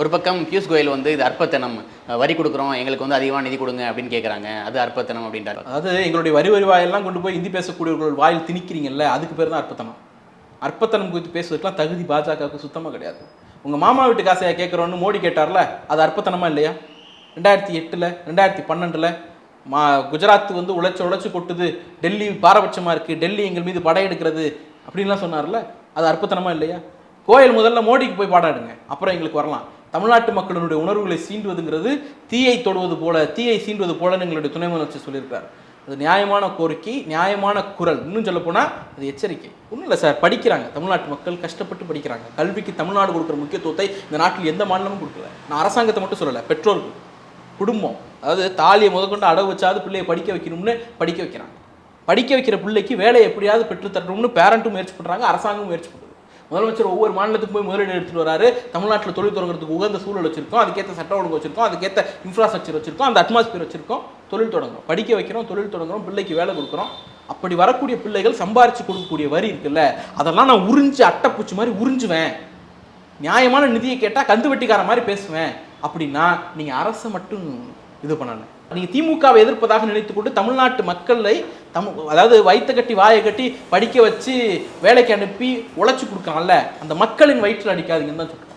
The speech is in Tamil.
ஒரு பக்கம் பியூஷ் கோயல் வந்து இது அற்பத்தனம் வரி கொடுக்குறோம் எங்களுக்கு வந்து அதிகமாக நிதி கொடுங்க அப்படின்னு கேட்குறாங்க அது அற்பத்தனம் அப்படின்றாரு. அதாவது எங்களுடைய வரி வரி வாயெல்லாம் கொண்டு போய் இந்தி பேசக்கூடியவர்கள் வாயில் திணிக்கிறீங்கல்ல அதுக்கு பேர் தான் அற்பத்தனம். அற்பத்தனம் குறித்து பேசுவதற்கெல்லாம் தகுதி பாஜகவுக்கு சுத்தமாக கிடையாது. உங்கள் மாமா வீட்டு காசையாக கேட்குறோன்னு மோடி கேட்டார்ல அது அற்பத்தனமா இல்லையா? ரெண்டாயிரத்தி எட்டில் ரெண்டாயிரத்தி பன்னெண்டில் மா குஜராத் வந்து உழைச்சி உழைச்சி கொட்டுது டெல்லி பாரபட்சமாக இருக்குது டெல்லி எங்கள் மீது படையெடுக்கிறது அப்படின்லாம் சொன்னார்ல அது அற்பத்தனமா இல்லையா? கோயில் முதல்ல மோடிக்கு போய் பாடாடுங்க அப்புறம் எங்களுக்கு வரலாம். தமிழ்நாட்டு மக்களினுடைய உணர்வுகளை சீண்டுவதுங்கிறது தீயை தொடுவது போல தீயை சீண்டுவது போலன்னு எங்களுடைய துணை முதலமைச்சர் சொல்லியிருக்கார். அது நியாயமான கோரிக்கை நியாயமான குரல். இன்னும் சொல்ல போனால் அது எச்சரிக்கை. ஒன்றும் இல்லை சார் படிக்கிறாங்க. தமிழ்நாட்டு மக்கள் கஷ்டப்பட்டு படிக்கிறாங்க. கல்விக்கு தமிழ்நாடு கொடுக்குற முக்கியத்துவத்தை இந்த நாட்டில் எந்த மாநிலமும் கொடுக்கல. நான் அரசாங்கத்தை மட்டும் சொல்லலை பெற்றோர்கள் குடும்பம். அதாவது தாலியை முதற்கொண்டு அடவு வச்சாவது பிள்ளையை படிக்க வைக்கணும்னு படிக்க வைக்கிறாங்க. படிக்க வைக்கிற பிள்ளைக்கு வேலை எப்படியாவது பெற்று தரணும்னு பேரண்ட்டும் முயற்சி பண்ணுறாங்க அரசாங்கமும் முயற்சி பண்ணுறாங்க முதலமைச்சர் ஒவ்வொரு மாநிலத்துக்கு போய் முதலீடு எடுத்துட்டு வராரு. தமிழ்நாட்டில் தொழில் தொடங்குறதுக்கு உகந்த சூழல் வச்சிருக்கோம். அதுக்கேற்ற சட்ட ஒழுங்கு வச்சிருக்கோம். அதுக்கேற்ற இன்ஃப்ராஸ்ட்ரக்சர் வச்சிருக்கோம். அந்த அட்மாஸ்பியர் வச்சிருக்கோம். தொழில் தொடங்குறோம். படிக்க வைக்கிறோம். தொழில் தொடங்குறோம். பிள்ளைக்கு வேலை கொடுக்குறோம். அப்படி வரக்கூடிய பிள்ளைகள் சம்பாரிச்சு கொடுக்கக்கூடிய வரி இருக்குல்ல அதெல்லாம் நான் உறிஞ்சு அட்டைப்பூச்சி மாதிரி உறிஞ்சுவேன். நியாயமான நிதியை கேட்டால் கந்து வெட்டிக்கார மாதிரி பேசுவேன். அப்படின்னா நீங்கள் அரசை மட்டும் இது பண்ணலை நீங்கள் திமுகவை எதிர்ப்பதாக நினைத்து கொண்டு தமிழ்நாட்டு மக்களை தம் அதாவது வயிற்று கட்டி வாயை கட்டி படிக்க வச்சு வேலைக்கு அனுப்பி உழைச்சி கொடுக்கலாம்ல? அந்த மக்களின் வயிற்றில் அடிக்காதீங்கன்னு தான் சொல்கிறேன்